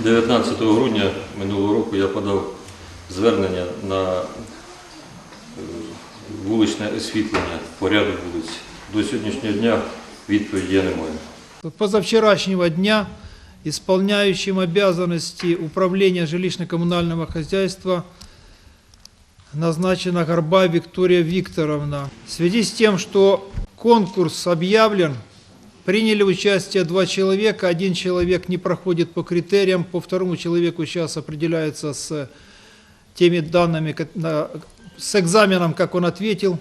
19 грудня минулого року я подав звернення на е, вуличне освітлення порядок вулиць. До сьогоднішнього дня відповіді я не маю. позавчерашнего дня исполняющим обязанности управления жилищно-коммунального хозяйства назначена Горба Виктория Викторовна. В связи с тем, что конкурс объявлен, приняли участие два человека, один человек не проходит по критериям, по второму человеку сейчас определяется с теми данными, с экзаменом, как он ответил,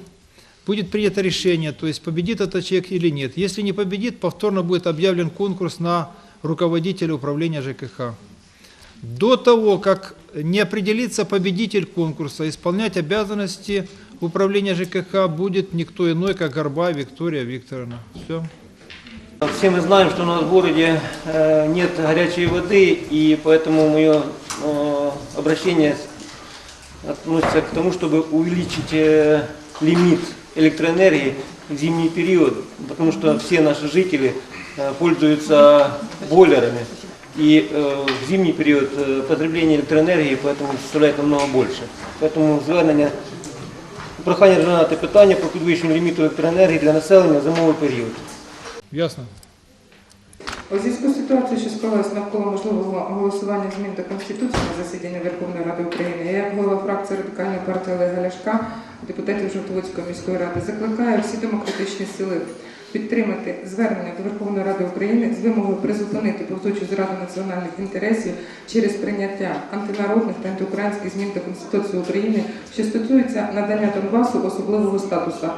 будет принято решение, то есть победит этот человек или нет. Если не победит, повторно будет объявлен конкурс на руководителя управления ЖКХ. До того, как не определится победитель конкурса, исполнять обязанности управления ЖКХ будет никто иной, как Горба Виктория Викторовна. Все. Все мы знаем, что у нас в городе э, нет горячей воды, и поэтому мое э, обращение относится к тому, чтобы увеличить э, лимит электроэнергии в зимний период, потому что все наши жители э, пользуются бойлерами. И э, в зимний период э, потребление электроэнергии поэтому составляет намного больше. Поэтому звернення прохання розглянути питання про підвищення ліміту електроенергії для населення в зимовий період. Ясно? У зв'язку з ситуацією, що склалась навколо можливого голосування змін до Конституції на засіданні Верховної Ради України, я як голова фракції Радикальної партії Олега Ляшка, депутатів Жовтоводської міської ради, закликаю всі демократичні сили підтримати звернення до Верховної Ради України з вимогою призупинити повзучу зраду національних інтересів через прийняття антинародних та антиукраїнських змін до Конституції України, що стосуються надання Донбасу особливого статусу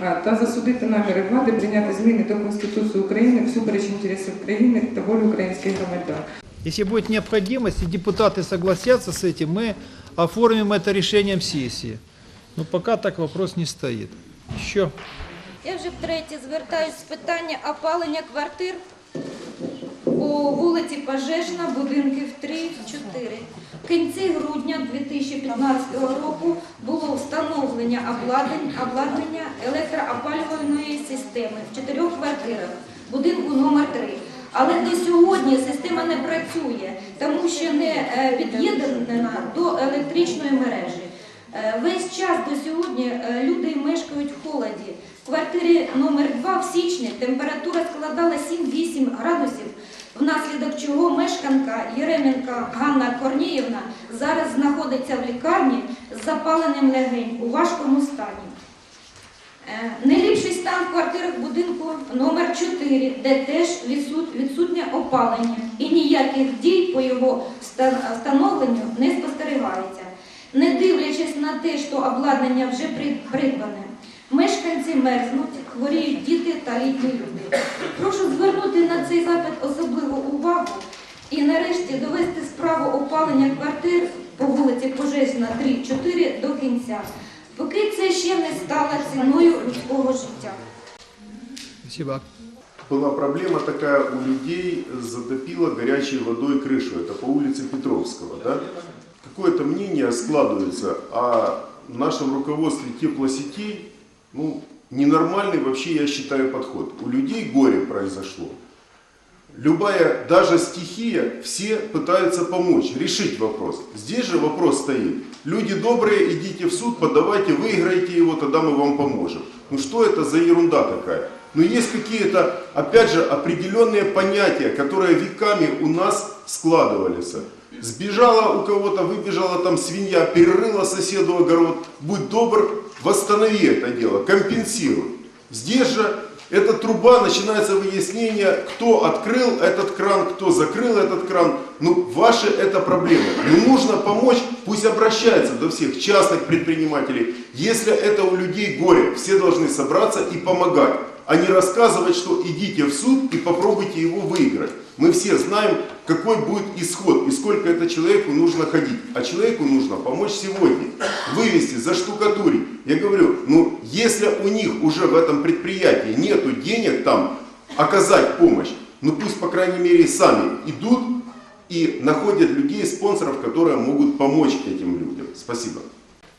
та засудити наміри влади прийняти зміни до Конституції України всупереч інтересів країни та волі українських громадян. Если будет необходимость, и депутаты согласятся с этим, мы оформим это решением сессии. Но пока так вопрос не стоит. Еще. Я вже втретє звертаюсь з питання опалення квартир по вулиці Пожежна, будинків 3-4. В кінці грудня 2015 року було встановлення обладнання електроопалювальної системи в чотирьох квартирах будинку номер 3 Але до сьогодні система не працює, тому що не е, під'єднана до електричної мережі. Е, Весь час до сьогодні е, люди мешкають в холоді. В квартирі номер 2 в січні температура складала 7-8 градусів, внаслідок чого мешканка Єременка Ганна Корніївна зараз знаходиться в лікарні з запаленим легень у важкому стані. Е, Найліпший стан в квартирах будинку номер 4, де теж відсутнє опалення і ніяких дій по його встановленню не спостерігається. Не дивлячись на те, що обладнання вже придбане, мешканці мерзнуть, хворіють діти та літні люди. Прошу звернути на цей запит особливу увагу і нарешті довести справу опалення квартир по вулиці Пожежна 3-4 до кінця, поки це ще не стало ціною людського життя. Спасибо. Была проблема такая у людей, затопило горячей водой крышу. Это по улице Петровского. Да? Какое-то мнение складывается о нашем руководстве теплосетей. Ну, ненормальный вообще, я считаю, подход. У людей горе произошло. Любая, даже стихия, все пытаются помочь, решить вопрос. Здесь же вопрос стоит. Люди добрые, идите в суд, подавайте, выиграйте его, тогда мы вам поможем. Ну что это за ерунда такая? Но есть какие-то, опять же, определенные понятия, которые веками у нас складывались. Сбежала у кого-то, выбежала там свинья, перерыла соседу огород. Будь добр, восстанови это дело, компенсируй. Здесь же эта труба, начинается выяснение, кто открыл этот кран, кто закрыл этот кран. Ну, ваши это проблемы. Ну, нужно помочь, пусть обращаются до всех частных предпринимателей. Если это у людей горе, все должны собраться и помогать, а не рассказывать, что идите в суд и попробуйте его выиграть. Мы все знаем, какой будет исход и сколько это человеку нужно ходить. А человеку нужно помочь сегодня, вывести, заштукатурить. Я говорю, ну если у них уже в этом предприятии нету денег там оказать помощь, ну пусть по крайней мере сами идут и находят людей, спонсоров, которые могут помочь этим людям. Спасибо.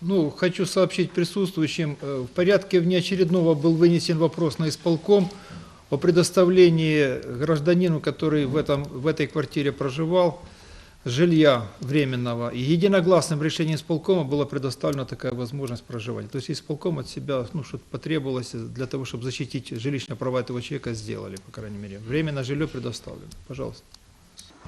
Ну, хочу сообщить присутствующим, э, в порядке внеочередного был вынесен вопрос на исполком о предоставлении гражданину, который в, этом, в этой квартире проживал, жилья временного. И единогласным решением исполкома была предоставлена такая возможность проживать. То есть исполком от себя, ну, что потребовалось для того, чтобы защитить жилищные права этого человека, сделали, по крайней мере. Временное жилье предоставлено. Пожалуйста.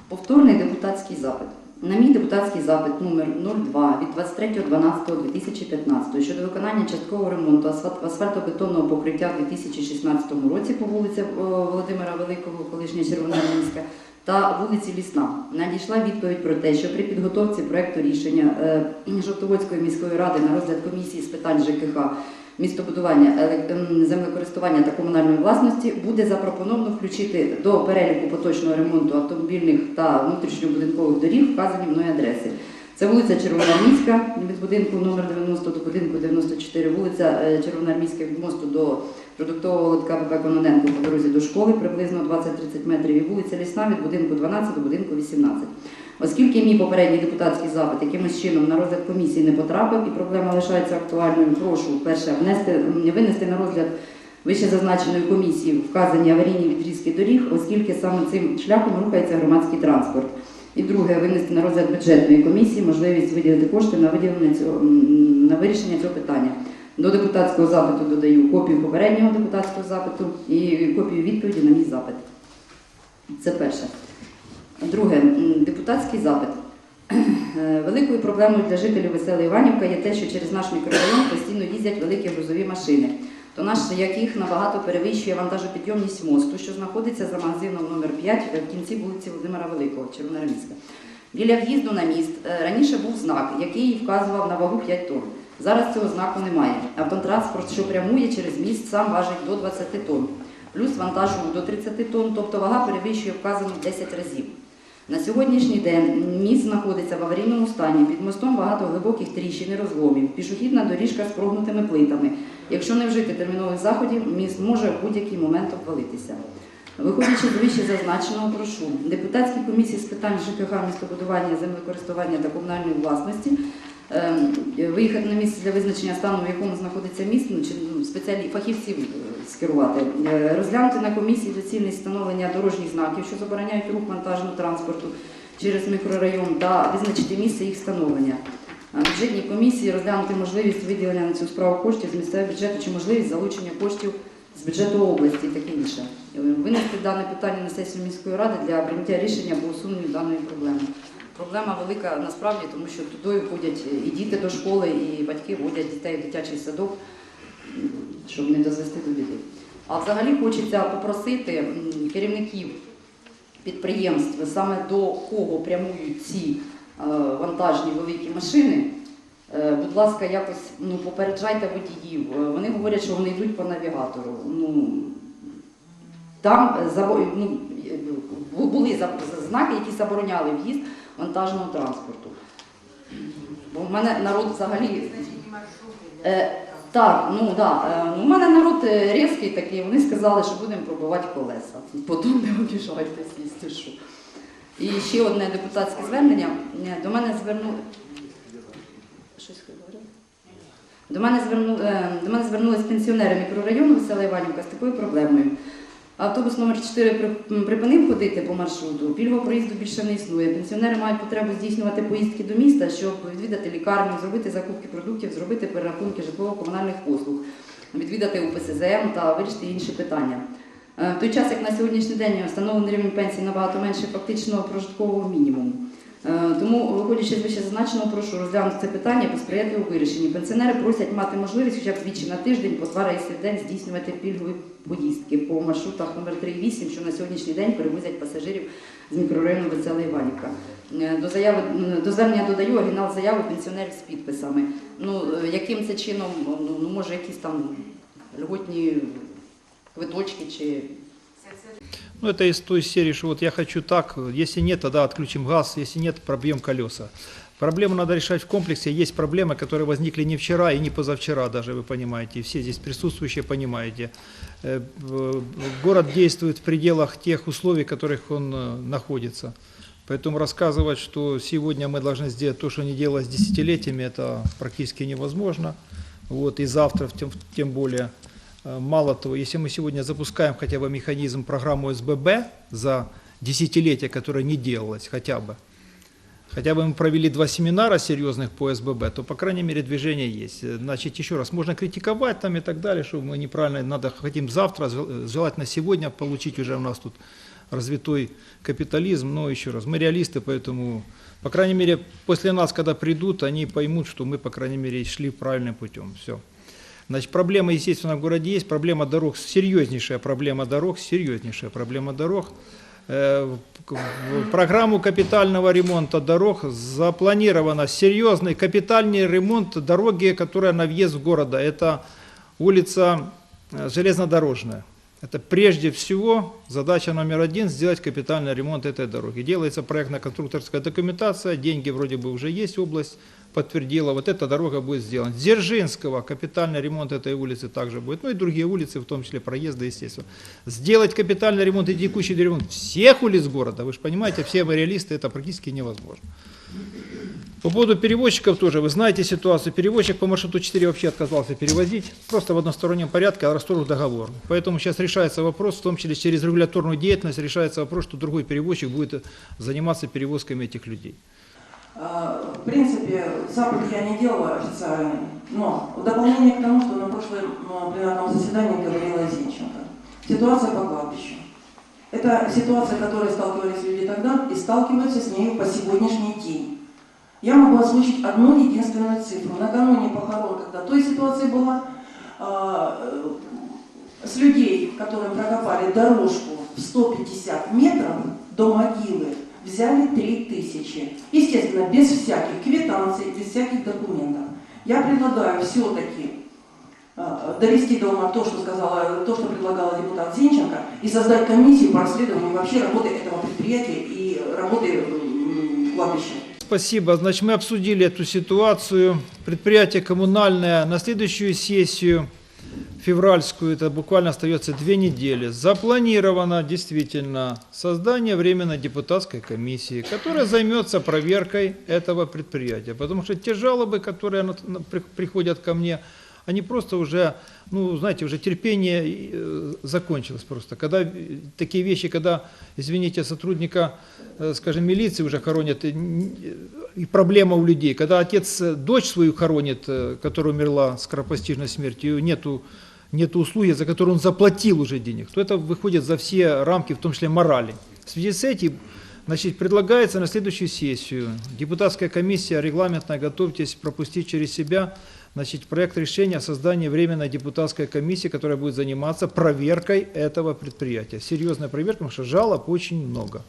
Повторний депутатський запит. На мій депутатський запит номер 02 від 23.12.2015 щодо виконання часткового ремонту асфальт- асфальтобетонного покриття в 2016 році по вулиці е, Володимира Великого, колишня Червоноармійська, та вулиці Лісна. Надійшла відповідь про те, що при підготовці проекту рішення е, Жовтоводської міської ради на розгляд комісії з питань ЖКХ містобудування, ем, землекористування та комунальної власності буде запропоновано включити до переліку поточного ремонту автомобільних та внутрішньобудинкових доріг вказані мною адреси. Це вулиця Червоноармійська від будинку номер 90 до будинку 94, вулиця е, Червоноармійська від мосту до продуктового лотка ПП Кононенко по дорозі до школи приблизно 20-30 метрів, і вулиця Лісна від будинку 12 до будинку 18. Оскільки мій попередній депутатський запит якимось чином на розгляд комісії не потрапив і проблема лишається актуальною, прошу перше внести винести на розгляд вище зазначеної комісії вказані аварійні відрізки доріг, оскільки саме цим шляхом рухається громадський транспорт. І друге, винести на розгляд бюджетної комісії можливість виділити кошти на виділення цього на вирішення цього питання. До депутатського запиту додаю копію попереднього депутатського запиту і копію відповіді на мій запит. Це перше. Друге, депутатський запит. Е, Великою проблемою для жителів Веселої Іванівка є те, що через наш мікрорайон постійно їздять великі грузові машини, то тонаж яких набагато перевищує вантажопідйомність мосту, що знаходиться за магазином номер 5 в кінці вулиці Володимира Великого, Червоноармійська. Біля в'їзду на міст е, раніше був знак, який вказував на вагу 5 тонн. Зараз цього знаку немає. Автотранспорт, що прямує через міст, сам важить до 20 тонн, плюс вантажу до 30 тонн, тобто вага перевищує вказану 10 разів. На сьогоднішній день міст знаходиться в аварійному стані. Під мостом багато глибоких тріщин і розломів. Пішохідна доріжка з прогнутими плитами. Якщо не вжити термінових заходів, міст може в будь-який момент обвалитися. Виходячи з вище зазначеного, прошу депутатській комісії з питань ЖКХ, містобудування, землекористування та комунальної власності виїхати на місце для визначення стану, в якому знаходиться міст, ну, чи ну, спеціалі фахівців е, скерувати, Е, розглянути на комісії доцільність встановлення дорожніх знаків, що забороняють рух вантажного транспорту через мікрорайон, та визначити місце їх встановлення. А Бюджетній комісії розглянути можливість виділення на цю справу коштів з місцевого бюджету чи можливість залучення коштів з бюджету області і таке інше. Е, Винести дане питання на сесію міської ради для прийняття рішення по усуненню даної проблеми. Проблема велика насправді, тому що туди ходять і діти до школи, і батьки водять дітей в дитячий садок, щоб не дозвести до біди. А взагалі хочеться попросити керівників підприємств, саме до кого прямують ці е, вантажні великі машини. Е, Будь ласка, якось ну, попереджайте водіїв. Е, Вони говорять, що вони йдуть по навігатору. Ну, там ну, були знаки, які забороняли в'їзд вантажного транспорту. Бо в мене народ взагалі. Е, так, ну да. Е, ну, у мене народ е, різкий такий, вони сказали, що будемо пробивати колеса. Потім не обіжайтесь, якщо що. І ще одне депутатське звернення. До мене звернули. Щось говорили? До мене, зверну, звернулись пенсіонери мікрорайону Весела Іванівка з такою проблемою. Автобус номер 4 припинив ходити по маршруту, пільгового проїзду більше не існує. Пенсіонери мають потребу здійснювати поїздки до міста, щоб відвідати лікарню, зробити закупки продуктів, зробити перерахунки житлово-комунальних послуг, відвідати УПСЗМ та вирішити інші питання. Е, В той час, як на сьогоднішній день встановлений рівень пенсії набагато менше фактичного прожиткового мінімуму. Е, Тому, виходячи з вище зазначеного, прошу розглянути це питання посприяти у вирішенні. Пенсіонери просять мати можливість хоча б двічі на тиждень по два рази в день здійснювати пільгові поїздки по маршрутах номер 3 і 8, що на сьогоднішній день перевозять пасажирів з мікрорайону Весела Іванівка. Е, До заяви до звернення додаю оригінал заяви пенсіонерів з підписами. Ну е, яким це чином, ну, ну може якісь там льготні квиточки чи Ну, это из той серии, что вот я хочу так, если нет, тогда отключим газ, если нет, пробьем колеса. Проблему надо решать в комплексе. Есть проблемы, которые возникли не вчера и не позавчера даже, вы понимаете. Все здесь присутствующие понимаете. Э, Город действует в пределах тех условий, в которых он э, находится. Поэтому рассказывать, что сегодня мы должны сделать то, что не делалось десятилетиями, это практически невозможно. Вот, и завтра тем, тем более. Э, Мало того, если мы сегодня запускаем хотя бы механизм программу СББ за десятилетия, которая не делалась хотя бы, хотя бы мы провели два семинара серьезных по СББ, то, по крайней мере, движение есть. Э, Значит, еще раз, можно критиковать там и так далее, что мы неправильно, надо, хотим завтра, жел- желательно сегодня получить уже у нас тут развитой капитализм, но еще раз, мы реалисты, поэтому, по крайней мере, после нас, когда придут, они поймут, что мы, по крайней мере, шли правильным путем. Все. Значит, проблема, естественно, в городе есть, проблема дорог, серьезнейшая проблема дорог, серьезнейшая проблема дорог. Э, в- программу капитального ремонта дорог запланировано серьезный капитальный ремонт дороги, которая на въезд в города. Это улица э, железнодорожная. Это прежде всего задача номер один сделать капитальный ремонт этой дороги. Делается проектно-конструкторская документация, деньги вроде бы уже есть, область подтвердила, вот эта дорога будет сделана. Дзержинского капитальный ремонт этой улицы также будет, ну и другие улицы, в том числе проезды, естественно. Сделать капитальный ремонт и текущий ремонт всех улиц города, вы же понимаете, все мы реалисты, это практически невозможно. По поводу перевозчиков тоже, вы знаете ситуацию. Перевозчик по маршруту 4 вообще отказался перевозить, просто в одностороннем порядке, а расторг договор. Поэтому сейчас решается вопрос, в том числе через регуляторную деятельность, решается вопрос, что другой перевозчик будет заниматься перевозками этих людей. А, В принципе, запад я не делала официальный, но в дополнение к тому, что на прошлом м, пленарном заседании говорила Зинченко, ситуация по кладбищу. Это ситуация, с которой сталкивались люди тогда и сталкиваются с ней по сегодняшний день. Я могу озвучить одну единственную цифру. Накануне похорон, когда той ситуация была, а, э, с людей, которым прокопали дорожку в 150 метров до могилы, взяли 3000. Естественно, без всяких квитанций, без всяких документов. Я предлагаю все-таки довести до ума то, что сказала, то, что предлагала депутат Зинченко, и создать комиссию по расследованию вообще работы этого предприятия и работы кладбища. Спасибо. Значит, мы обсудили эту ситуацию. Предприятие коммунальное на следующую сессию февральскую, это буквально остается две недели, запланировано действительно создание временной депутатской комиссии, которая займется проверкой этого предприятия. Потому что те жалобы, которые приходят ко мне, они просто уже, ну, знаете, уже терпение э, закончилось просто. Когда э, такие вещи, когда, извините, сотрудника, э, скажем, милиции уже хоронят, и проблема у людей, когда отец дочь свою хоронит, которая умерла скоропостижной смертью, нету нет услуги, за которую он заплатил уже денег, то это выходит за все рамки, в том числе морали. В связи с этим значит, предлагается на следующую сессию депутатская комиссия регламентная, готовьтесь пропустить через себя значит, проект решения о создании временной депутатской комиссии, которая будет заниматься проверкой этого предприятия. Серьезная проверка, потому что жалоб очень много.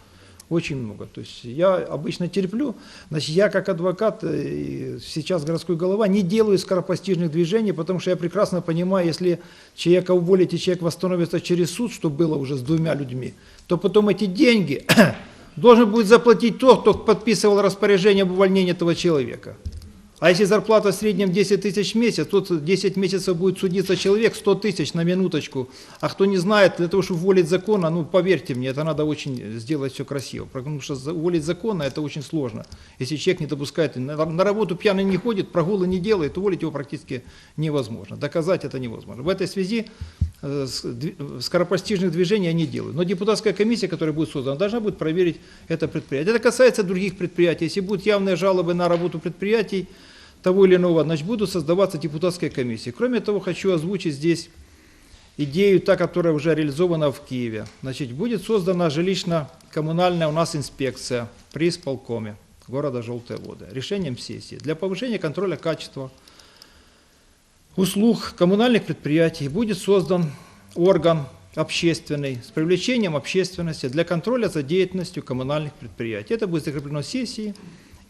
Очень много. То есть я обычно терплю. Значит, я как адвокат, э, сейчас городской голова, не делаю скоропостижных движений, потому что я прекрасно понимаю, если человека уволить и человек восстановится через суд, что было уже с двумя людьми, то потом эти деньги должен будет заплатить тот, кто подписывал распоряжение об увольнении этого человека. А если зарплата в среднем 10 тысяч в месяц, тут 10 месяцев будет судиться человек 100 тысяч на минуточку. А кто не знает, для того, чтобы уволить закона, ну поверьте мне, это надо очень сделать все красиво. Потому что уволить закона это очень сложно. Если человек не допускает, на, работу пьяный не ходит, прогулы не делает, уволить его практически невозможно. Доказать это невозможно. В этой связи э, дви- скоропостижных движений я не делаю. Но депутатская комиссия, которая будет создана, должна будет проверить это предприятие. Это касается других предприятий. Если будут явные жалобы на работу предприятий, того или иного, значит, будут создаваться депутатские комиссии. Кроме того, хочу озвучить здесь идею, та, которая уже реализована в Киеве. Значит, будет создана жилищно-коммунальная у нас инспекция при исполкоме города Желтые воды решением сессии для повышения контроля качества услуг коммунальных предприятий будет создан орган общественный с привлечением общественности для контроля за деятельностью коммунальных предприятий. Это будет закреплено сессией,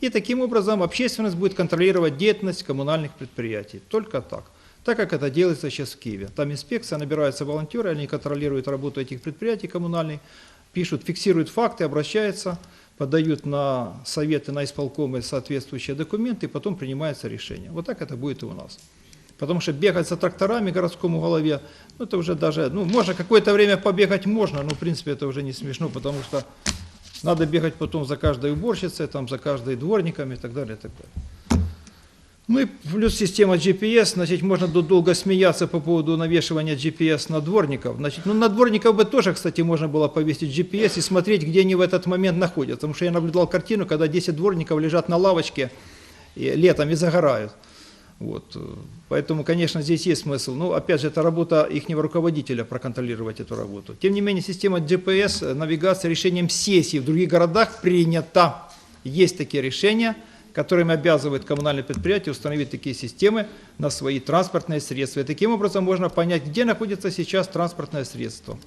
и таким образом общественность будет контролировать деятельность коммунальных предприятий. Только так. Так как это делается сейчас в Киеве. Там инспекция, набираются волонтеры, они контролируют работу этих предприятий коммунальных, пишут, фиксируют факты, обращаются, подают на советы, на исполкомы соответствующие документы, и потом принимается решение. Вот так это будет и у нас. Потому что бегать за тракторами городскому голове, ну это уже даже, ну можно какое-то время побегать можно, но в принципе это уже не смешно, потому что надо бегать потом за каждой уборщицей, там, за каждой дворником и так далее, и так далее. Ну и плюс система GPS, значит, можно долго смеяться по поводу навешивания GPS на дворников. Значит, ну на дворников бы тоже, кстати, можно было повесить GPS и смотреть, где они в этот момент находятся. Потому что я наблюдал картину, когда 10 дворников лежат на лавочке и летом и загорают. Вот. Поэтому, конечно, здесь есть смысл. Но, опять же, это работа их руководителя проконтролировать эту работу. Тем не менее, система GPS, э, навигация решением сессии в других городах принята. Есть такие решения, которыми обязывает коммунальное предприятие установить такие системы на свои транспортные средства. И таким образом можно понять, где находится сейчас транспортное средство.